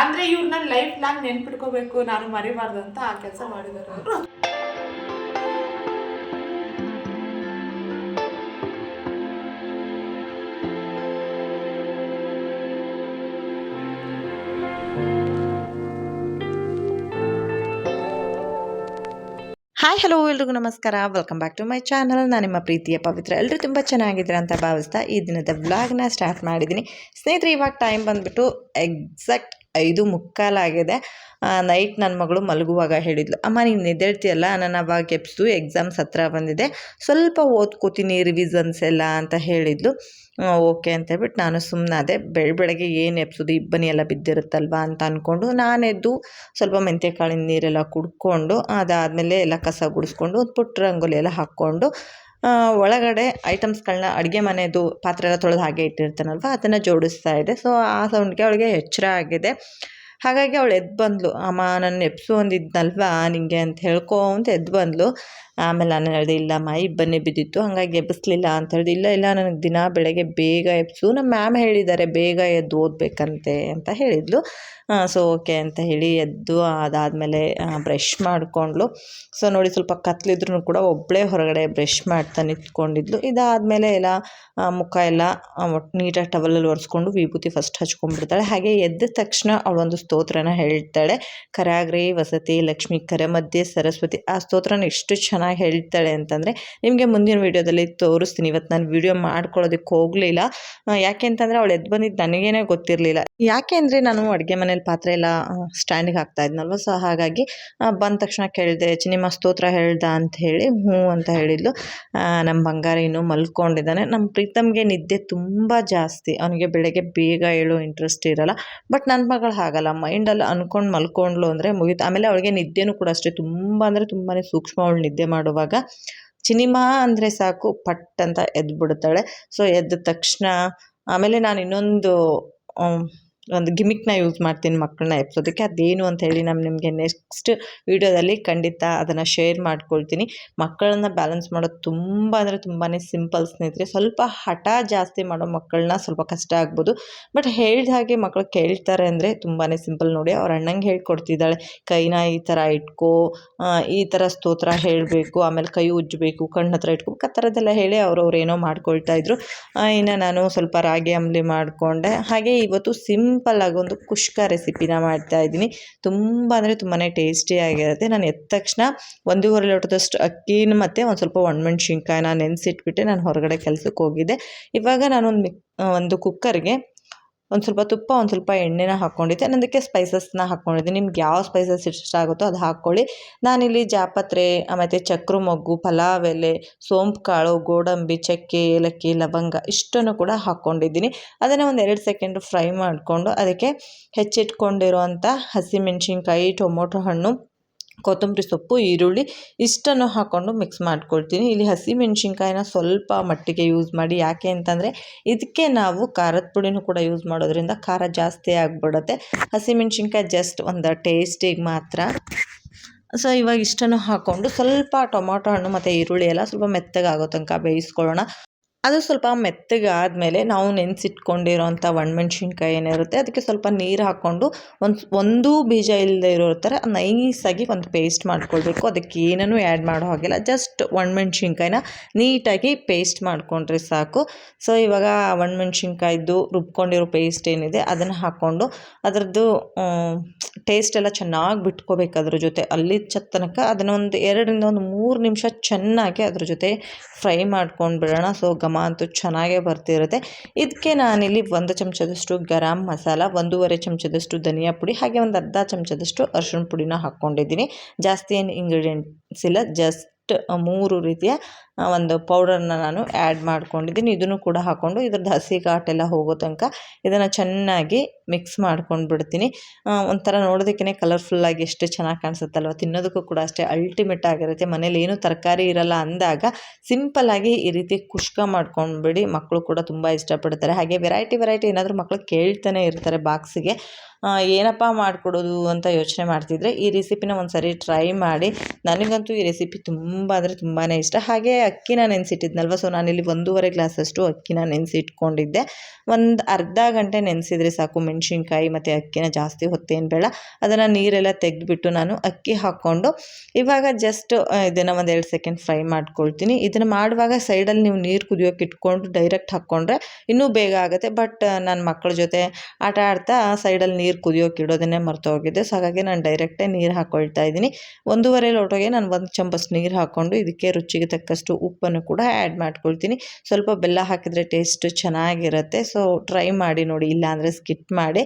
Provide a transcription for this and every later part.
ಅಂದರೆ ಇವ್ರನ್ನ life long ನೆನ್ಪಿಟ್ಕೋಬೇಕು, ನಾನು ಮರಿಬಾರ್ದು ಅಂತ ಆ ಕೆಲಸ ಮಾಡಿದ್ದಾರೆ ಅವರು. ಹಾಯ್ ಹಲೋ ಎಲ್ರಿಗೂ ನಮಸ್ಕಾರ. Welcome back to my channel ನಾನು ನಿಮ್ಮ ಪ್ರೀತಿಯ ಪವಿತ್ರ. ಎಲ್ಲರೂ ತುಂಬ ಚೆನ್ನಾಗಿದ್ದೀರ ಅಂತ ಭಾವಿಸ್ತಾ ಈ ದಿನದ ವ್ಲಾಗ್ನ ಸ್ಟಾರ್ಟ್ ಮಾಡಿದ್ದೀನಿ. ಸ್ನೇಹಿತರೆ, ಇವಾಗ ಟೈಮ್ ಬಂದುಬಿಟ್ಟು ಎಕ್ಸಾಕ್ಟ್ ಐದು ಮುಕ್ಕಾಲಾಗಿದೆ ನೈಟ್ ನನ್ನ ಮಗಳು ಮಲಗುವಾಗ ಹೇಳಿದ್ಲು, ಅಮ್ಮ ನೀನು ಎದ್ದೇಳ್ತೀಯಲ್ಲ ನಾನು ಅವಾಗ ಎಪ್ಸು ಎಕ್ಸಾಮ್ಸ್ ಹತ್ರ ಬಂದಿದೆ. ಸ್ವಲ್ಪ ಓದ್ಕೋತೀನಿ ರಿವಿಸನ್ಸ್ ಎಲ್ಲ ಅಂತ ಹೇಳಿದ್ಲು. ಓಕೆ ಅಂತ ಹೇಳ್ಬಿಟ್ಟು ನಾನು ಸುಮ್ಮನಾದೆ ಬೆಳ, ಬೆಳಗ್ಗೆ ಏನು ಎಪ್ಸೋದು ಇಬ್ಬನಿ ಎಲ್ಲ ಬಿದ್ದಿರುತ್ತಲ್ವಾ ಅಂತ ಅಂದ್ಕೊಂಡು ನಾನೆದ್ದು ಸ್ವಲ್ಪ ಮೆಂತ್ಯ ಕಾಳಿನ ನೀರೆಲ್ಲ ಕುಡ್ಕೊಂಡು, ಅದಾದಮೇಲೆ ಎಲ್ಲ ಕಸ ಗುಡಿಸ್ಕೊಂಡು ಒಂದು ಪುಟ್ಟ ರಂಗೋಲಿ ಎಲ್ಲ ಹಾಕ್ಕೊಂಡು ಒಳಗಡೆ ಐಟಮ್ಸ್ಗಳನ್ನ ಅಡುಗೆ ಮನೆದು ಪಾತ್ರೆ ಎಲ್ಲ ತೊಳೆದು ಹಾಗೆ ಇಟ್ಟಿರ್ತಾನಲ್ವ? ಅದನ್ನು ಜೋಡಿಸ್ತಾ ಇದೆ. ಸೊ ಆ ಸೌಂಡ್ಗೆ ಅವಳಿಗೆ ಎಚ್ಚರ ಆಗಿದೆ. ಹಾಗಾಗಿ ಅವಳು ಎದ್ದು ಬಂದಳು ಅಮ್ಮ ನನ್ನ ಎಪ್ಸು ಅಂದಿದ್ನಲ್ವಾ ನಿಂಗೆ ಅಂತ ಹೇಳ್ಕೊ ಅಂತ ಎದ್ದು ಬಂದ್ಲು ಆಮೇಲೆ ನಾನು ಹೇಳಿದೆ ಮೈ ಇಬ್ಬನ್ನೇ ಬಿದ್ದಿತ್ತು, ಹಾಗಾಗಿ ಎಬ್ಬಿಸ್ಲಿಲ್ಲ ಅಂತ ಹೇಳಿದೆ, ಇಲ್ಲ ಇಲ್ಲ, ನನಗೆ ದಿನ ಬೆಳಗ್ಗೆ ಬೇಗ ಎಬ್ಸು ನಮ್ಮ ಮ್ಯಾಮ್ ಹೇಳಿದ್ದಾರೆ, ಬೇಗ ಎದ್ದು ಓದಬೇಕಂತೆ ಅಂತ ಹೇಳಿದ್ಲು. ಸೊ ಓಕೆ ಅಂತ ಹೇಳಿ ಎದ್ದು ಅದಾದಮೇಲೆ ಬ್ರಷ್ ಮಾಡಿಕೊಂಡ್ಲು. ಸೊ ನೋಡಿ ಸ್ವಲ್ಪ ಕತ್ಲಿದ್ರು ಕೂಡ ಒಬ್ಬಳೇ ಹೊರಗಡೆ ಬ್ರಷ್ ಮಾಡ್ತಾ ನಿಂತ್ಕೊಂಡಿದ್ಲು. ಇದಾದಮೇಲೆ ಎಲ್ಲ ಮುಖ ಎಲ್ಲ ಒಟ್ಟು ನೀಟಾಗಿ ಟವಲಲ್ಲಿ ಒರೆಸ್ಕೊಂಡು ವಿಭೂತಿ ಫಸ್ಟ್ ಹಚ್ಕೊಂಡ್ಬಿಡ್ತಾಳೆ. ಹಾಗೆ ಎದ್ದ ತಕ್ಷಣ ಅವಳೊಂದು ಸ್ತೋತ್ರನ ಹೇಳ್ತಾಳೆ. ಕರಾಗ್ರಿ ವಸತಿ ಲಕ್ಷ್ಮಿ ಕರೆ ಮಧ್ಯೆ ಸರಸ್ವತಿ. ಆ ಸ್ತೋತ್ರನ ಎಷ್ಟು ಚೆನ್ನಾಗಿ ಹೇಳ್ತಾಳೆ ಅಂತಂದರೆ, ನಿಮಗೆ ಮುಂದಿನ ವೀಡಿಯೋದಲ್ಲಿ ತೋರಿಸ್ತೀನಿ. ಇವತ್ತು ನಾನು ವೀಡಿಯೋ ಮಾಡ್ಕೊಳ್ಳೋದಕ್ಕೆ ಹೋಗಲಿಲ್ಲ. ಯಾಕೆ ಅಂತಂದರೆ ಅವಳು ಎದ್ದು ಬಂದಿದ್ದು ನನಗೇನೆ ಗೊತ್ತಿರಲಿಲ್ಲ. ಯಾಕೆ ಅಂದರೆ ನಾನು ಅಡುಗೆ ಮನೇಲಿ ಪಾತ್ರೆ ಎಲ್ಲ ಸ್ಟ್ಯಾಂಡಿಗೆ ಹಾಕ್ತಾ ಇದ್ನಲ್ವ? ಸೊ, ಹಾಗಾಗಿ ಬಂದ ತಕ್ಷಣ ಕೇಳಿದೆ ಚಿನಿಮಾ ಸ್ತೋತ್ರ ಹೇಳ್ದ? ಅಂತ ಹೇಳಿ, ಹ್ಞೂ ಅಂತ ಹೇಳಿದ್ಲು. ನಮ್ಮ ಬಂಗಾರ ಇನ್ನೂ ಮಲ್ಕೊಂಡಿದ್ದಾನೆ. ನಮ್ಮ ಪ್ರೀತಮ್ಗೆ ನಿದ್ದೆ ತುಂಬ ಜಾಸ್ತಿ. ಅವನಿಗೆ ಬೆಳಗ್ಗೆ ಬೇಗ ಹೇಳೋ ಇಂಟ್ರೆಸ್ಟ್ ಇರಲ್ಲ. ಬಟ್ ನನ್ನ ಮಗಳು ಹಾಗಲ್ಲ. ಮೈಂಡಲ್ಲಿ ಅಂದ್ಕೊಂಡು ಮಲ್ಕೊಂಡ್ಲು ಅಂದರೆ ಮುಗೀತು. ಆಮೇಲೆ ಅವಳಿಗೆ ನಿದ್ದೆನೂ ಕೂಡ ಅಷ್ಟೇ. ತುಂಬ ಅಂದರೆ ತುಂಬಾ ಸೂಕ್ಷ್ಮ ಅವಳು ನಿದ್ದೆ ಮಾಡುವಾಗ ಚಿನಿಮಾ ಅಂದರೆ ಸಾಕು ಪಟ್ ಅಂತ ಎದ್ದು ಬಿಡ್ತಾಳೆ ಸೊ ಎದ್ದ ತಕ್ಷಣ ಆಮೇಲೆ ನಾನು ಇನ್ನೊಂದು ಒಂದು ಗಿಮಿಕ್ನ ಯೂಸ್ ಮಾಡ್ತೀನಿ ಮಕ್ಕಳನ್ನ ಎಬ್ಸೋದಕ್ಕೆ ಅದೇನು ಅಂತ ಹೇಳಿ ನಾನು ನಿಮಗೆ ನೆಕ್ಸ್ಟ್ ವೀಡಿಯೋದಲ್ಲಿ ಖಂಡಿತ ಅದನ್ನು ಶೇರ್ ಮಾಡ್ಕೊಳ್ತೀನಿ. ಮಕ್ಕಳನ್ನ ಬ್ಯಾಲೆನ್ಸ್ ಮಾಡೋದು ತುಂಬ ಅಂದರೆ ತುಂಬಾ ಸಿಂಪಲ್ ಸ್ನೇಹಿತರೆ. ಸ್ವಲ್ಪ ಹಠ ಜಾಸ್ತಿ ಮಾಡೋ ಮಕ್ಕಳನ್ನ ಸ್ವಲ್ಪ ಕಷ್ಟ ಆಗ್ಬೋದು. ಬಟ್ ಹೇಳಿದ ಹಾಗೆ ಮಕ್ಕಳು ಕೇಳ್ತಾರೆ ಅಂದರೆ ತುಂಬಾ ಸಿಂಪಲ್ ನೋಡಿ. ಅವ್ರ ಅಣ್ಣಂಗೆ ಹೇಳ್ಕೊಡ್ತಿದ್ದಾಳೆ, ಕೈನ ಈ ಥರ ಇಟ್ಕೋ ಈ ಥರ ಸ್ತೋತ್ರ ಹೇಳಬೇಕು, ಆಮೇಲೆ ಕೈ ಉಜ್ಜಬೇಕು, ಕಣ್ಣು ಹತ್ರ ಇಟ್ಕೋಬೇಕು, ಆ ಥರದ್ದೆಲ್ಲ ಹೇಳಿ ಅವ್ರವ್ರು ಏನೋ ಮಾಡ್ಕೊಳ್ತಾ ಇದ್ರು. ಇನ್ನು ನಾನು ಸ್ವಲ್ಪ ರಾಗಿ ಅಂಬಲಿ ಮಾಡಿಕೊಂಡೆ. ಹಾಗೆ ಇವತ್ತು ಸಿಂಪಲ್ ಆಗಿ ಒಂದು ಕುಷ್ಕ ರೆಸಿಪಿನ ಮಾಡ್ತಾ ಇದ್ದೀನಿ. ತುಂಬ ಅಂದರೆ ತುಂಬಾ ಟೇಸ್ಟಿಯಾಗಿರುತ್ತೆ ನಾನು ಎದ್ದ ತಕ್ಷಣ ಒಂದೂವರೆ ಲೋಟದಷ್ಟು ಅಕ್ಕಿನ ಮತ್ತು ಒಂದು ಸ್ವಲ್ಪ ಒಣಮೆಣ್ಸಿನ್ಕಾಯಿನ ನೆನೆಸಿಟ್ಬಿಟ್ಟೆ ನಾನು ಹೊರಗಡೆ ಕೆಲಸಕ್ಕೆ ಹೋಗಿದ್ದೆ. ಇವಾಗ ನಾನೊಂದು ಮಿಕ್ ಒಂದು ಕುಕ್ಕರ್ಗೆ ಒಂದು ಸ್ವಲ್ಪ ತುಪ್ಪ, ಒಂದು ಸ್ವಲ್ಪ ಎಣ್ಣೆನ ಹಾಕ್ಕೊಂಡಿದ್ದೆ ನಾನು ಅದಕ್ಕೆ ಸ್ಪೈಸಸ್ನ ಹಾಕ್ಕೊಂಡಿದ್ದೆ ನಿಮ್ಗೆ ಯಾವ ಸ್ಪೈಸಸ್ ಇಷ್ಟ ಆಗುತ್ತೋ ಅದು ಹಾಕ್ಕೊಳ್ಳಿ ನಾನಿಲ್ಲಿ ಜಾಪತ್ರೆ ಮತ್ತು ಚಕ್ರ ಮೊಗ್ಗು, ಪಲಾವ್ ಎಲೆ, ಸೋಂಪು ಕಾಳು, ಗೋಡಂಬಿ, ಚಕ್ಕೆ, ಏಲಕ್ಕಿ, ಲವಂಗ ಇಷ್ಟನ್ನು ಕೂಡ ಹಾಕ್ಕೊಂಡಿದ್ದೀನಿ ಅದನ್ನು ಒಂದು ಎರಡು ಸೆಕೆಂಡ್ ಫ್ರೈ ಮಾಡಿಕೊಂಡು ಅದಕ್ಕೆ ಹೆಚ್ಚಿಟ್ಕೊಂಡಿರುವಂಥ ಹಸಿಮೆಣ್ಸಿನ್ಕಾಯಿ, ಟೊಮೊಟೊ ಹಣ್ಣು ಕೊತ್ತಂಬರಿ ಸೊಪ್ಪು, ಈರುಳ್ಳಿ ಇಷ್ಟನ್ನು ಹಾಕ್ಕೊಂಡು ಮಿಕ್ಸ್ ಮಾಡ್ಕೊಳ್ತೀನಿ. ಇಲ್ಲಿ ಹಸಿಮೆಣ್ಸಿನ್ಕಾಯಿನ ಸ್ವಲ್ಪ ಮಟ್ಟಿಗೆ ಯೂಸ್ ಮಾಡಿ. ಯಾಕೆ ಅಂತಂದರೆ ಇದಕ್ಕೆ ನಾವು ಖಾರದ ಪುಡಿನೂ ಕೂಡ ಯೂಸ್ ಮಾಡೋದ್ರಿಂದ ಖಾರ ಜಾಸ್ತಿ ಆಗಿಬಿಡುತ್ತೆ. ಹಸಿಮೆಣ್ಸಿನ್ಕಾಯಿ ಜಸ್ಟ್ ಒಂದು ಟೇಸ್ಟಿಗೆ ಮಾತ್ರ. ಸೊ ಇವಾಗ ಇಷ್ಟನ್ನು ಹಾಕ್ಕೊಂಡು ಸ್ವಲ್ಪ ಟೊಮೊಟೊ ಹಣ್ಣು ಮತ್ತು ಈರುಳ್ಳಿ ಎಲ್ಲ ಸ್ವಲ್ಪ ಮೆತ್ತಗಾಗೋ ತನಕ ಬೇಯಿಸ್ಕೊಳ್ಳೋಣ. ಅದು ಸ್ವಲ್ಪ ಮೆತ್ತಗಾದಮೇಲೆ ನಾವು ನೆನೆಸಿಟ್ಕೊಂಡಿರೋಂಥ ಒಣಮೆಣ್ಸಿನ್ಕಾಯಿ ಏನಿರುತ್ತೆ, ಅದಕ್ಕೆ ಸ್ವಲ್ಪ ನೀರು ಹಾಕ್ಕೊಂಡು ಒಂದು ಒಂದೂ ಬೀಜ ಇಲ್ಲದೆ ಇರೋ ಥರ ನೈಸಾಗಿ ಒಂದು ಪೇಸ್ಟ್ ಮಾಡ್ಕೊಳ್ಬೇಕು. ಅದಕ್ಕೆ ಏನೂ ಆ್ಯಡ್ ಮಾಡೋ ಹಾಗಿಲ್ಲ. ಜಸ್ಟ್ ಒಣಮೆಣ್ಸಿನ್ಕಾಯಿನ ನೀಟಾಗಿ ಪೇಸ್ಟ್ ಮಾಡಿಕೊಂಡ್ರೆ ಸಾಕು. ಸೊ, ಇವಾಗ ಒಣಮೆಣ್ಸಿನ್ಕಾಯ್ದು ರುಬ್ಕೊಂಡಿರೋ ಪೇಸ್ಟ್ ಏನಿದೆ, ಅದನ್ನು ಹಾಕ್ಕೊಂಡು ಅದರದ್ದು ಟೇಸ್ಟ್ ಎಲ್ಲ ಚೆನ್ನಾಗಿ ಬಿಟ್ಕೋಬೇಕು ಅದ್ರ ಜೊತೆ. ಅಲ್ಲಿ ಚತ್ತನಕ ತನಕ ಅದನ್ನು ಒಂದು ಎರಡರಿಂದ ಒಂದು ಮೂರು ನಿಮಿಷ ಚೆನ್ನಾಗಿ ಅದ್ರ ಜೊತೆ ಫ್ರೈ ಮಾಡ್ಕೊಂಡು ಬಿಡೋಣ. ಸೊ ಘಮ ಅಂತೂ ಚೆನ್ನಾಗೇ ಬರ್ತಿರುತ್ತೆ. ಇದಕ್ಕೆ ನಾನಿಲ್ಲಿ ಒಂದು ಚಮಚದಷ್ಟು ಗರಂ ಮಸಾಲ, ಒಂದೂವರೆ ಚಮಚದಷ್ಟು ಧನಿಯಾ ಪುಡಿ, ಹಾಗೆ ಒಂದು ಅರ್ಧ ಚಮಚದಷ್ಟು ಅರಿಶಿಣ ಪುಡಿನ ಹಾಕ್ಕೊಂಡಿದ್ದೀನಿ. ಜಾಸ್ತಿ ಏನು ಇಂಗ್ರೀಡಿಯೆಂಟ್ಸ್ ಇಲ್ಲ ಜಸ್ಟ್ ಮೂರು ರೀತಿಯ ಒಂದು ಪೌಡರನ್ನ ನಾನು ಆ್ಯಡ್ ಮಾಡ್ಕೊಂಡಿದ್ದೀನಿ. ಇದನ್ನು ಕೂಡ ಹಾಕ್ಕೊಂಡು ಇದ್ರದ್ದು ಹಸಿ ಘಾಟೆಲ್ಲ ಹೋಗೋ ತನಕ ಇದನ್ನು ಚೆನ್ನಾಗಿ ಮಿಕ್ಸ್ ಮಾಡ್ಕೊಂಡು ಬಿಡ್ತೀನಿ ಒಂಥರ ನೋಡೋದಕ್ಕೇ ಕಲರ್ಫುಲ್ಲಾಗಿ ಎಷ್ಟು ಚೆನ್ನಾಗಿ ಕಾಣಿಸುತ್ತಲ್ವ? ತಿನ್ನೋದಕ್ಕೂ ಕೂಡ ಅಷ್ಟೇ ಅಲ್ಟಿಮೇಟ್ ಆಗಿರುತ್ತೆ. ಮನೇಲಿ ಏನೂ ತರಕಾರಿ ಇರಲ್ಲ ಅಂದಾಗ ಸಿಂಪಲ್ಲಾಗಿ ಈ ರೀತಿ ಕುಷ್ಕ ಮಾಡ್ಕೊಂಡ್ಬಿಡಿ. ಮಕ್ಕಳು ಕೂಡ ತುಂಬ ಇಷ್ಟಪಡ್ತಾರೆ. ಹಾಗೆ ವೆರೈಟಿ ವೆರೈಟಿ ಏನಾದರೂ ಮಕ್ಕಳು ಕೇಳ್ತಾನೆ ಇರ್ತಾರೆ ಬಾಕ್ಸಿಗೆ. ಏನಪ್ಪ ಮಾಡಿಕೊಡೋದು ಅಂತ ಯೋಚನೆ ಮಾಡ್ತಿದ್ರೆ ಈ ರೆಸಿಪಿನ ಒಂದು ಸರಿ ಟ್ರೈ ಮಾಡಿ. ನನಗಂತೂ ಈ ರೆಸಿಪಿ ತುಂಬ ಅಂದರೆ ತುಂಬಾ ಇಷ್ಟ. ಹಾಗೆ ಅಕ್ಕಿನ ನೆನೆಸಿಟ್ಟಿದ್ನಲ್ವ? ಸೊ ನಾನಿಲ್ಲಿ ಒಂದೂವರೆ ಗ್ಲಾಸಷ್ಟು ಅಕ್ಕಿನ ನೆನೆಸಿಟ್ಕೊಂಡಿದ್ದೆ. ಒಂದು ಅರ್ಧ ಗಂಟೆ ನೆನೆಸಿದ್ರೆ ಸಾಕು ಮೆಣಸಿನ್ಕಾಯಿ ಮತ್ತು ಅಕ್ಕಿನ ಜಾಸ್ತಿ ಹೊತ್ತೇನು ಬೇಡ. ಅದನ್ನು ನೀರೆಲ್ಲ ತೆಗೆದ್ಬಿಟ್ಟು ನಾನು ಅಕ್ಕಿ ಹಾಕ್ಕೊಂಡು ಇವಾಗ ಜಸ್ಟ್ ಇದನ್ನು ಒಂದು ಎರಡು ಸೆಕೆಂಡ್ ಫ್ರೈ ಮಾಡ್ಕೊಳ್ತೀನಿ. ಇದನ್ನು ಮಾಡುವಾಗ ಸೈಡಲ್ಲಿ ನೀವು ನೀರು ಕುದಿಯೋಕೆ ಇಟ್ಕೊಂಡು ಡೈರೆಕ್ಟ್ ಹಾಕ್ಕೊಂಡ್ರೆ ಇನ್ನೂ ಬೇಗ ಆಗುತ್ತೆ. ಬಟ್ ನನ್ನ ಮಕ್ಕಳ ಜೊತೆ ಆಟ ಆಡ್ತಾ ಸೈಡಲ್ಲಿ ನೀರು ಕುದಿಯೋಕೆ ಇಡೋದನ್ನೇ ಮರ್ತೋಗಿದ್ದೆ ಸೊ ಹಾಗಾಗಿ ನಾನು ಡೈರೆಕ್ಟೇ ನೀರು ಹಾಕ್ಕೊಳ್ತಾ ಇದ್ದೀನಿ. ಒಂದೂವರೆ ಲೋಟಗೆ ನಾನು ಒಂದು ಚಮಚ ನೀರು ಹಾಕ್ಕೊಂಡು ಇದಕ್ಕೆ ರುಚಿಗೆ ತಕ್ಕಷ್ಟು ಉಪ್ಪನ್ನು ಕೂಡ ಆ್ಯಡ್ ಮಾಡ್ಕೊಳ್ತೀನಿ. ಸ್ವಲ್ಪ ಬೆಲ್ಲ ಹಾಕಿದರೆ ಟೇಸ್ಟ್ ಚೆನ್ನಾಗಿರುತ್ತೆ. ಸೊ ಟ್ರೈ ಮಾಡಿ ನೋಡಿ. ಇಲ್ಲಾಂದರೆ ಸ್ಕಿಟ್ ಮಾಡಿ.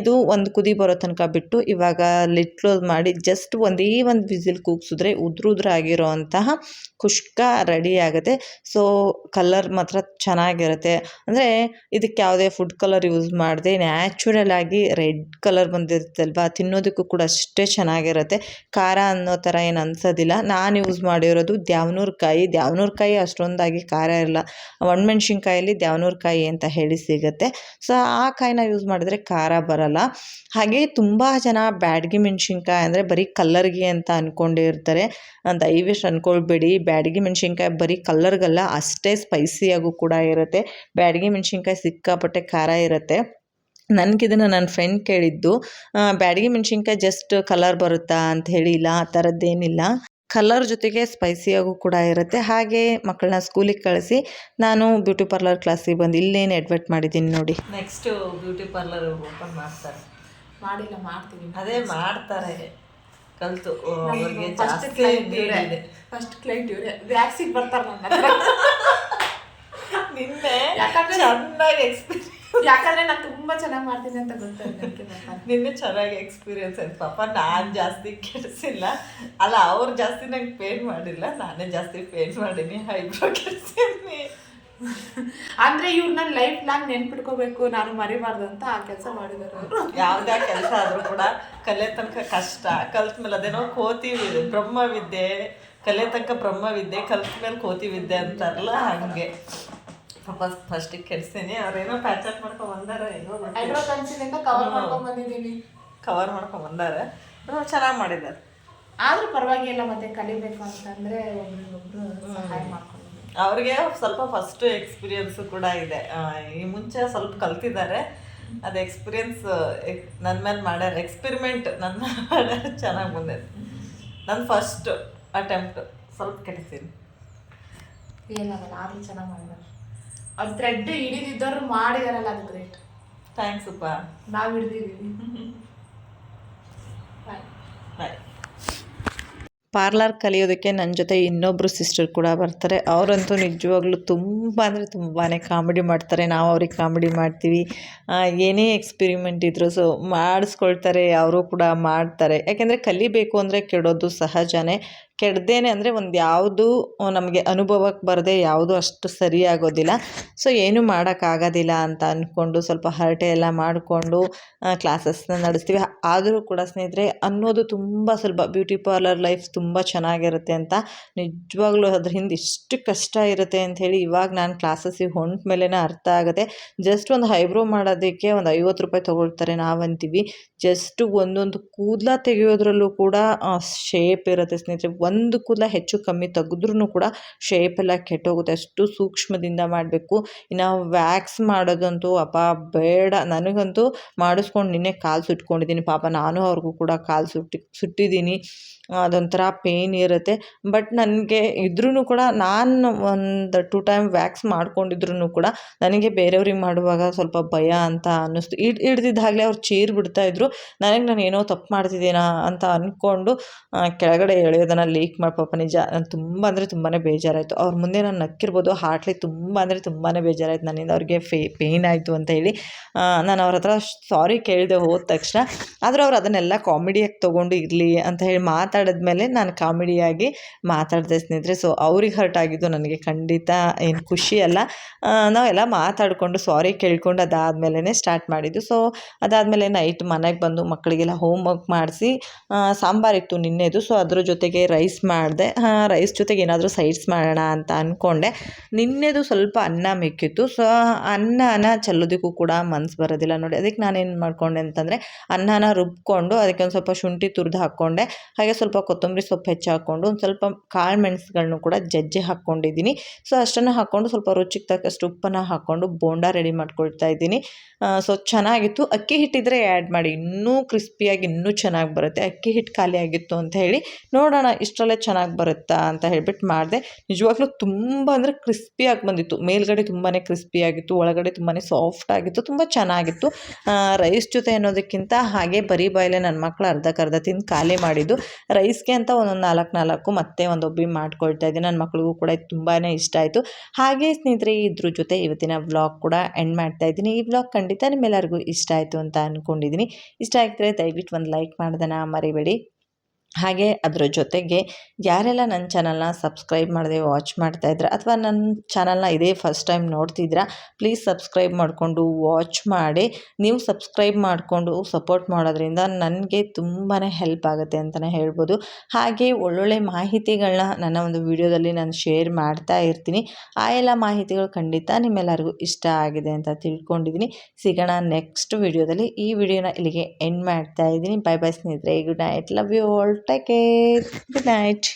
ಇದು ಒಂದು ಕುದಿ ಬರೋ ತನಕ ಬಿಟ್ಟು ಇವಾಗ ಲಿಟ್ ಕ್ಲೋಸ್ ಮಾಡಿ ಜಸ್ಟ್ ಒಂದೇ ಒಂದು ವಿಸಿಲ್ ಕೂಗ್ಸಿದ್ರೆ ಉದ್ರ ಉದ್ರ ಆಗಿರೋ ಅಂತಹ ಕುಷ್ಕ ರೆಡಿ ಆಗುತ್ತೆ. ಸೊ ಕಲರ್ ಮಾತ್ರ ಚೆನ್ನಾಗಿರುತ್ತೆ. ಅಂದರೆ ಇದಕ್ಕೆ ಯಾವುದೇ ಫುಡ್ ಕಲರ್ ಯೂಸ್ ಮಾಡದೆ ನ್ಯಾಚುರಲ್ ಆಗಿ ರೆಡ್ ಕಲರ್ ಬಂದಿರುತ್ತಲ್ವ? ತಿನ್ನೋದಕ್ಕೂ ಕೂಡ ಅಷ್ಟೇ ಚೆನ್ನಾಗಿರುತ್ತೆ. ಖಾರ ಅನ್ನೋ ಥರ ಏನು ಅನ್ಸೋದಿಲ್ಲ. ನಾನು ಯೂಸ್ ಮಾಡಿರೋದು ದ್ಯಾವನೂರ್ಕಾಯಿ. ದ್ಯಾವನೂರ್ಕಾಯಿ ಅಷ್ಟೊಂದಾಗಿ ಖಾರ ಇರಲ್ಲ. ಒಣಮೆಣ್ಸಿನ್ಕಾಯಲ್ಲಿ ದ್ಯಾವನೂರ್ಕಾಯಿ ಅಂತ ಹೇಳಿ ಸಿಗುತ್ತೆ. ಸೊ ಆ ಕಾಯಿನ ಯೂಸ್ ಮಾಡಿದ್ರೆ ಖಾರ ಬರಲ್ಲ. ಹಾಗೆ ತುಂಬ ಜನ ಬ್ಯಾಡ್ಗಿ ಮೆಣಸಿನ್ಕಾಯಿ ಅಂದರೆ ಬರೀ ಕಲ್ಲರ್ಗೆ ಅಂತ ಅಂದ್ಕೊಂಡಿರ್ತಾರೆ ದಯವಿಷ್ಟು ಅಂದ್ಕೊಳ್ಬೇಡಿ ಬ್ಯಾಡ್ಗಿ ಮೆಣಸಿನ್ಕಾಯಿ ಬರೀ ಕಲ್ಲರ್ಗಲ್ಲ, ಅಷ್ಟೇ ಸ್ಪೈಸಿಯಾಗೂ ಕೂಡ ಇರುತ್ತೆ. ಬ್ಯಾಡ್ಗಿ ಮೆಣಸಿನ್ಕಾಯಿ ಸಿಕ್ಕಾಪಟ್ಟೆ ಖಾರ ಇರುತ್ತೆ. ನನಗಿದನ್ನು ನನ್ನ ಫ್ರೆಂಡ್ ಕೇಳಿದ್ದು ಬ್ಯಾಡ್ಗಿ ಮೆಣಸಿನ್ಕಾಯಿ ಜಸ್ಟ್ ಕಲರ್ ಬರುತ್ತಾ ಅಂತ ಹೇಳಿ, ಇಲ್ಲ, ಆ ಥರದ್ದೇನಿಲ್ಲ ಕಲರ್ ಜೊತೆಗೆ ಸ್ಪೈಸಿಯಾಗೂ ಕೂಡ ಇರುತ್ತೆ. ಹಾಗೆ ಮಕ್ಕಳನ್ನ ಸ್ಕೂಲಿಗೆ ಕಳಿಸಿ ನಾನು ಬ್ಯೂಟಿ ಪಾರ್ಲರ್ ಕ್ಲಾಸಿಗೆ ಬಂದು ಇಲ್ಲೇನು ಅಡ್ವರ್ಟ್ ಮಾಡಿದ್ದೀನಿ ನೋಡಿ. ನೆಕ್ಸ್ಟು ಬ್ಯೂಟಿ ಪಾರ್ಲರ್ ಓಪನ್ ಮಾಡ್ತಾರೆ. ಮಾಡಿಲ್ಲ ಮಾಡ್ತೀವಿ. ಅದೇ ಮಾಡ್ತಾರೆ. ಕಲಿತು ಅವ್ರಿಗೆ ಜಾಸ್ತಿ ಕ್ಲೈಂಟ್ ಇವರೇ. ಇದೆ ಫಸ್ಟ್ ಕ್ಲೈಂಟ್ ಇವರೇ. ವ್ಯಾಕ್ಸಿನ್ ಬರ್ತಾರೆ ನನ್ನ ನಿನ್ನೆ ಯಾಕಂದ್ರೆ- ಚೆನ್ನಾಗಿ ಎಕ್ಸ್ಪೀರಿಯನ್ಸ್ ಯಾಕಂದ್ರೆ ನಾನು ತುಂಬಾ ಚೆನ್ನಾಗಿ ಮಾಡ್ತೀನಿ ಅಂತ ಗೊತ್ತಾಯ್ತು ನಿನ್ನೆ ಚೆನ್ನಾಗಿ ಎಕ್ಸ್ಪೀರಿಯನ್ಸ್ ಆಯ್ತು. ಪಾಪ ನಾನು ಜಾಸ್ತಿ ಕೆಡಿಸಿಲ್ಲ. ಅಲ್ಲ ಅವ್ರು ಜಾಸ್ತಿ ನಂಗೆ ಪೇಂಟ್ ಮಾಡಿಲ್ಲ. ನಾನೇ ಜಾಸ್ತಿ ಪೇಂಟ್ ಮಾಡೀನಿ ಐಬ್ರೋ ಕೆಡಿಸಿನಿ ಅಂದ್ರೆ ಇವ್ರು ನನ್ನ ಲೈಫ್ ಲಾಂಗ್ ನೆನ್ಪಿಟ್ಕೋಬೇಕು ನಾನು ಮರಿಬಾರ್ದು ಅಂತ ಆ ಕೆಲಸ ಮಾಡಿದಾರೆ ಅವರು. ಯಾವುದೇ ಕೆಲಸ ಆದ್ರೂ ಕೂಡ ಕಲೆ ತನಕ ಕಷ್ಟ. ಕಲ್ತ ಮೇಲೆ ಅದೇನೋ ಕೋತಿ ಇದೆ ಬ್ರಹ್ಮವಿದ್ಯೆ. ಕಲೆ ತನಕ ಬ್ರಹ್ಮವಿದ್ಯೆ ಕಲ್ತ ಮೇಲೆ ಕೋತಿ ವಿದ್ಯೆ ಅಂತಾರಲ್ಲ ಹಂಗೆ. ಪಾಪ ಫಸ್ಟಿಗೆ ಕೆಡಿಸ್ತೀನಿ ಅವ್ರೇನೋ ಅಪ್ ಮಾಡ್ಕೊಂಡು ಬಂದಾರ ಏನೋ ಕನ್ಸಿಲಿಂದ ಕವರ್ ಮಾಡ್ಕೊಂಡ್ ಬಂದಿದ್ದೀನಿ. ಕವರ್ ಮಾಡ್ಕೊಂಡು ಬಂದಾರ. ಚೆನ್ನಾಗಿ ಮಾಡಿದ್ದಾರೆ. ಆದ್ರೂ ಪರವಾಗಿಲ್ಲ ಮತ್ತೆ ಕಲಿಬೇಕು ಅಂತಂದ್ರೆ ಒಬ್ರಿಗೊಬ್ರು ಸಹಾಯ ಮಾಡ್ಕೊಂಡು ಅವ್ರಿಗೆ ಸ್ವಲ್ಪ ಫಸ್ಟ್ ಎಕ್ಸ್ಪೀರಿಯನ್ಸ್ ಕೂಡ ಇದೆ. ಈ ಮುಂಚೆ ಸ್ವಲ್ಪ ಕಲ್ತಿದ್ದಾರೆ. ಅದು ಎಕ್ಸ್ಪೀರಿಯನ್ಸ್ ನನ್ನ ಮೇಲೆ ಮಾಡ್ಯಾರ. ಎಕ್ಸ್ಪೆರಿಮೆಂಟ್ ನನ್ನ ಮಾಡ್ಯಾರ. ಚೆನ್ನಾಗಿ ಬಂದೈತೆ. ನನ್ನ ಫಸ್ಟ್ ಅಟೆಂಪ್ಟ್ ಸ್ವಲ್ಪ ಕೆಡಿಸ್ತೀನಿ. ಏನಾಗಲ್ಲ ಆದ್ರೂ ಚೆನ್ನಾಗಿ ಮಾಡಿದಾರೆ ಅವ್ರ ಥ್ರೆಡ್ ಹಿಡಿದಿದ್ದವ್ರು ಮಾಡಿದಾರಲ್ಲ ಅದು ಗ್ರೇಟ್ ಥ್ಯಾಂಕ್ಸ್ ಅಪ್ಪ. ನಾವು ಹಿಡಿದಿದ್ದೀವಿ. ಬಾಯ್ ಪಾರ್ಲರ್ ಕಲಿಯೋದಕ್ಕೆ ನನ್ನ ಜೊತೆ ಇನ್ನೊಬ್ಬರು ಸಿಸ್ಟರ್ ಕೂಡ ಬರ್ತಾರೆ. ಅವರಂತೂ ನಿಜವಾಗ್ಲೂ ತುಂಬ ಅಂದರೆ ತುಂಬಾ ಕಾಮಿಡಿ ಮಾಡ್ತಾರೆ. ನಾವು ಅವ್ರಿಗೆ ಕಾಮಿಡಿ ಮಾಡ್ತೀವಿ. ಆ, ಏನೇ ಎಕ್ಸ್ಪಿರಿಮೆಂಟ್ ಇದ್ದರೂ ಸೊ ಮಾಡಿಸ್ಕೊಳ್ತಾರೆ ಅವರು ಕೂಡ ಮಾಡ್ತಾರೆ. ಯಾಕೆಂದರೆ ಕಲಿಬೇಕು ಅಂದರೆ ಕೆಡೋದು ಸಹಜನೇ. ಕೆಡ್ದೇನೆ ಅಂದರೆ ಒಂದು ಯಾವುದೂ ನಮಗೆ ಅನುಭವಕ್ಕೆ ಬರದೆ ಯಾವುದು ಅಷ್ಟು ಸರಿ ಆಗೋದಿಲ್ಲ. ಸೊ ಏನೂ ಮಾಡೋಕ್ಕಾಗೋದಿಲ್ಲ ಅಂತ ಅಂದ್ಕೊಂಡು ಸ್ವಲ್ಪ ಹರಟೆ ಎಲ್ಲ ಮಾಡಿಕೊಂಡು ಕ್ಲಾಸಸ್ನ ನಡೆಸ್ತೀವಿ. ಆದರೂ ಕೂಡ ಸ್ನೇಹಿತರೆ, ಅನ್ನೋದು ತುಂಬ ಸ್ವಲ್ಪ ಬ್ಯೂಟಿ ಪಾರ್ಲರ್ ಲೈಫ್ ತುಂಬ ಚೆನ್ನಾಗಿರುತ್ತೆ ಅಂತ ನಿಜವಾಗ್ಲೂ ಅದ್ರ ಹಿಂದೆ ಇಷ್ಟು ಕಷ್ಟ ಇರುತ್ತೆ ಅಂಥೇಳಿ ಇವಾಗ ನಾನು ಕ್ಲಾಸಸ್ಸಿಗೆ ಹೊಂಟ ಮೇಲೇ ಅರ್ಥ ಆಗುತ್ತೆ. ಜಸ್ಟ್ ಒಂದು ಐಬ್ರೋ ಮಾಡೋದಕ್ಕೆ ಒಂದು ಐವತ್ತು ರೂಪಾಯಿ ತೊಗೊಳ್ತಾರೆ ನಾವಂತೀವಿ. ಜಸ್ಟ್ ಒಂದೊಂದು ಕೂದಲ ತೆಗೆಯೋದ್ರಲ್ಲೂ ಕೂಡ ಶೇಪ್ ಇರುತ್ತೆ ಸ್ನೇಹಿತರೆ. ಒಂದು ಕೂದಲ ಹೆಚ್ಚು ಕಮ್ಮಿ ತೆಗೆದ್ರೂ ಕೂಡ ಶೇಪ್ ಎಲ್ಲ ಕೆಟ್ಟೋಗುತ್ತೆ. ಅಷ್ಟು ಸೂಕ್ಷ್ಮದಿಂದ ಮಾಡಬೇಕು. ಇನ್ನು ವ್ಯಾಕ್ಸ್ ಮಾಡೋದಂತೂ ಅಪ್ಪ ಬೇಡ. ನನಗಂತೂ ಮಾಡಿಸ್ಕೊಂಡು ನಿನ್ನೆ ಕಾಲು ಸುಟ್ಕೊಂಡಿದ್ದೀನಿ. ಪಾಪ, ನಾನು ಅವ್ರಿಗೂ ಕೂಡ ಕಾಲು ಸುಟ್ಟಿ, ಸುಟ್ಟಿದ್ದೀನಿ. ಅದೊಂಥರ ಪೇಯ್ನ್ ಇರುತ್ತೆ. ಬಟ್ ನನಗೆ ಇದ್ರೂ ಕೂಡ ನಾನು ಒಂದು ಟು ಟೈಮ್ ವ್ಯಾಕ್ಸ್ ಮಾಡ್ಕೊಂಡಿದ್ರು ಕೂಡ ನನಗೆ ಬೇರೆಯವ್ರಿಗೆ ಮಾಡುವಾಗ ಸ್ವಲ್ಪ ಭಯ ಅಂತ ಅನ್ನಿಸ್ತು. ಹಿಡ್ ಹಿಡ್ದಿದ್ದಾಗಲೇ ಅವ್ರು ಚೀರ್ ಬಿಡ್ತಾಯಿದ್ರು ನನಗೆ ನಾನು ಏನೋ ತಪ್ಪು ಮಾಡ್ತಿದ್ದೀನಾ ಅಂತ ಅಂದ್ಕೊಂಡು ಕೆಳಗಡೆ ಎಳೆಯೋದನ್ನು ಲೀಕ್ ಮಾಡಿ, ಪಾಪ ನಿಜ ನಾನು ತುಂಬ ಅಂದರೆ ತುಂಬಾ ಬೇಜಾರಾಯಿತು. ಅವ್ರ ಮುಂದೆ ನಾನು ನಕ್ಕಿರ್ಬೋದು ಹಾರ್ಟ್ಲಿ ತುಂಬ ಅಂದರೆ ತುಂಬಾ ಬೇಜಾರಾಯಿತು. ನನ್ನಿಂದ ಅವ್ರಿಗೆ ಫೇ ಪೇಯ್ನ್ ಆಯಿತು ಅಂತ ಹೇಳಿ. ನಾನು ಅವ್ರ ಹತ್ರ ಸಾರಿ ಕೇಳಿದೆ ಹೋದ ತಕ್ಷಣ. ಆದರೂ ಅವ್ರು ಅದನ್ನೆಲ್ಲ ಕಾಮಿಡಿಯಾಗಿ ತೊಗೊಂಡು ಇರಲಿ ಅಂತ ಹೇಳಿ ಮಾತಾಡಿದ್ಮೇಲೆ ನಾನು ಕಾಮಿಡಿಯಾಗಿ ಮಾತಾಡ್ದೆ ಸ್ನೇಹಿತರೆ. ಸೊ ಅವ್ರಿಗೆ ಹರ್ಟ್ ಆಗಿದ್ದು ನನಗೆ ಖಂಡಿತ ಏನು ಖುಷಿ ಅಲ್ಲ. ನಾವೆಲ್ಲ ಮಾತಾಡಿಕೊಂಡು ಸಾರಿ ಕೇಳ್ಕೊಂಡು ಅದಾದಮೇಲೆ ಸ್ಟಾರ್ಟ್ ಮಾಡಿದ್ದು. ಸೊ ಅದಾದಮೇಲೆ ನೈಟ್ ಮನೆಗೆ ಬಂದು ಮಕ್ಕಳಿಗೆಲ್ಲ ಹೋಮ್ ವರ್ಕ್ ಮಾಡಿಸಿ ಸಾಂಬಾರಿತ್ತು ನಿನ್ನೆದು. ಸೊ ಅದ್ರ ಜೊತೆಗೆ ರೈಸ್ ಮಾಡಿದೆ. ರೈಸ್ ಜೊತೆಗೆ ಏನಾದರೂ ಸೈಡ್ಸ್ ಮಾಡೋಣ ಅಂತ ಅಂದ್ಕೊಂಡೆ ನಿನ್ನೆದು ಸ್ವಲ್ಪ ಅನ್ನ ಮಿಕ್ಕಿತ್ತು. ಸೊ ಅನ್ನನ ಚೆಲ್ಲೋದಕ್ಕೂ ಕೂಡ ಮನ್ಸು ಬರೋದಿಲ್ಲ ನೋಡಿ. ಅದಕ್ಕೆ ನಾನೇನು ಮಾಡ್ಕೊಂಡೆ ಅಂತಂದರೆ, ಅನ್ನನ ರುಬ್ಕೊಂಡು ಅದಕ್ಕೆ ಒಂದು ಸ್ವಲ್ಪ ಶುಂಠಿ ತುರಿದು ಹಾಕ್ಕೊಂಡೆ. ಹಾಗೆ ಸ್ವಲ್ಪ ಸ್ವಲ್ಪ ಕೊತ್ತಂಬರಿ ಸೊಪ್ಪು ಹೆಚ್ಚು ಹಾಕ್ಕೊಂಡು ಒಂದು ಸ್ವಲ್ಪ ಕಾಳು ಮೆಣಸುಗಳನ್ನು ಕೂಡ ಜಜ್ಜಿ ಹಾಕ್ಕೊಂಡಿದ್ದೀನಿ. ಸೊ, ಅಷ್ಟನ್ನು ಹಾಕ್ಕೊಂಡು ಸ್ವಲ್ಪ ರುಚಿಗೆ ತಕ್ಕಷ್ಟು ಉಪ್ಪನ್ನು ಹಾಕ್ಕೊಂಡು ಬೋಂಡ ರೆಡಿ ಮಾಡ್ಕೊಳ್ತಾ ಇದ್ದೀನಿ. ಸೊ, ಚೆನ್ನಾಗಿತ್ತು. ಅಕ್ಕಿ ಹಿಟ್ಟಿದ್ರೆ ಆ್ಯಡ್ ಮಾಡಿ. ಇನ್ನೂ ಕ್ರಿಸ್ಪಿಯಾಗಿ ಇನ್ನೂ ಚೆನ್ನಾಗಿ ಬರುತ್ತೆ. ಅಕ್ಕಿ ಹಿಟ್ಟು ಖಾಲಿ ಆಗಿತ್ತು ಅಂತ ಹೇಳಿ ನೋಡೋಣ, ಇಷ್ಟರಲ್ಲೇ ಚೆನ್ನಾಗಿ ಬರುತ್ತಾ ಅಂತ ಹೇಳಿಬಿಟ್ಟು ಮಾಡಿದೆ. ನಿಜವಾಗ್ಲೂ ತುಂಬ ಅಂದರೆ ಕ್ರಿಸ್ಪಿಯಾಗಿ ಬಂದಿತ್ತು. ಮೇಲ್ಗಡೆ ತುಂಬಾ ಕ್ರಿಸ್ಪಿಯಾಗಿತ್ತು ಒಳಗಡೆ ತುಂಬಾ ಸಾಫ್ಟ್ ಆಗಿತ್ತು, ತುಂಬ ಚೆನ್ನಾಗಿತ್ತು. ರೈಸ್ ಜೊತೆ ಅನ್ನೋದಕ್ಕಿಂತ ಹಾಗೆ ಬರೀ ಬಾಯಲ್ಲೇ ನನ್ನ ಮಕ್ಕಳು ಅರ್ಧಕ್ಕರ್ಧ ತಿಂದು ಖಾಲಿ ಮಾಡಿದ್ದು. ರೈಸ್ಗೆ ಅಂತ ಒಂದೊಂದು ನಾಲ್ಕು ನಾಲ್ಕು ಮತ್ತೆ ಒಂದು ಒಬ್ಬಿ ಮಾಡ್ಕೊಳ್ತಾ ಇದ್ದೀನಿ. ನನ್ನ ಮಕ್ಳಿಗೂ ಕೂಡ ತುಂಬಾ ಇಷ್ಟ ಆಯಿತು. ಹಾಗೆ ಸ್ನೇಹಿತರೆ, ಇದ್ರ ಜೊತೆ ಇವತ್ತಿನ ವ್ಲಾಗ್ ಕೂಡ ಎಂಡ್ ಮಾಡ್ತಾ ಇದ್ದೀನಿ. ಈ ವ್ಲಾಗ್ ಖಂಡಿತ ನಿಮ್ಮೆಲ್ಲರಿಗೂ ಇಷ್ಟ ಆಯಿತು ಅಂತ ಅಂದ್ಕೊಂಡಿದ್ದೀನಿ ಇಷ್ಟ ಆಗಿದ್ರೆ ದಯವಿಟ್ಟು ಒಂದು ಲೈಕ್ ಮಾಡೋದನ್ನು ಮರಿಬೇಡಿ. ಹಾಗೆ ಅದರ ಜೊತೆಗೆ ಯಾರೆಲ್ಲ ನನ್ನ ಚಾನಲ್ನ ಸಬ್ಸ್ಕ್ರೈಬ್ ಮಾಡಿದೆ ವಾಚ್ ಮಾಡ್ತಾ ಅಥವಾ ನನ್ನ ಚಾನಲ್ನ ಇದೇ ಫಸ್ಟ್ ಟೈಮ್ ನೋಡ್ತಿದ್ದೀರಾ ಪ್ಲೀಸ್ ಸಬ್ಸ್ಕ್ರೈಬ್ ಮಾಡಿಕೊಂಡು ವಾಚ್ ಮಾಡಿ. ನೀವು ಸಬ್ಸ್ಕ್ರೈಬ್ ಮಾಡಿಕೊಂಡು ಸಪೋರ್ಟ್ ಮಾಡೋದ್ರಿಂದ ನನಗೆ ತುಂಬಾ ಹೆಲ್ಪ್ ಆಗುತ್ತೆ ಅಂತಲೇ ಹೇಳ್ಬೋದು. ಹಾಗೆ ಒಳ್ಳೊಳ್ಳೆ ಮಾಹಿತಿಗಳನ್ನ ನನ್ನ ಒಂದು ವಿಡಿಯೋದಲ್ಲಿ ನಾನು ಶೇರ್ ಮಾಡ್ತಾ ಇರ್ತೀನಿ. ಆ ಎಲ್ಲ ಮಾಹಿತಿಗಳು ಖಂಡಿತ ನಿಮ್ಮೆಲ್ಲರಿಗೂ ಇಷ್ಟ ಆಗಿದೆ ಅಂತ ತಿಳ್ಕೊಂಡಿದ್ದೀನಿ. ಸಿಗೋಣ ನೆಕ್ಸ್ಟ್ ವಿಡಿಯೋದಲ್ಲಿ. ಈ ವಿಡಿಯೋನ ಇಲ್ಲಿಗೆ ಎಂಡ್ ಮಾಡ್ತಾ ಇದ್ದೀನಿ. ಬೈ ಬೈ ಸ್ನೇಹಿತರೆ, good night. Love you all. Take care good night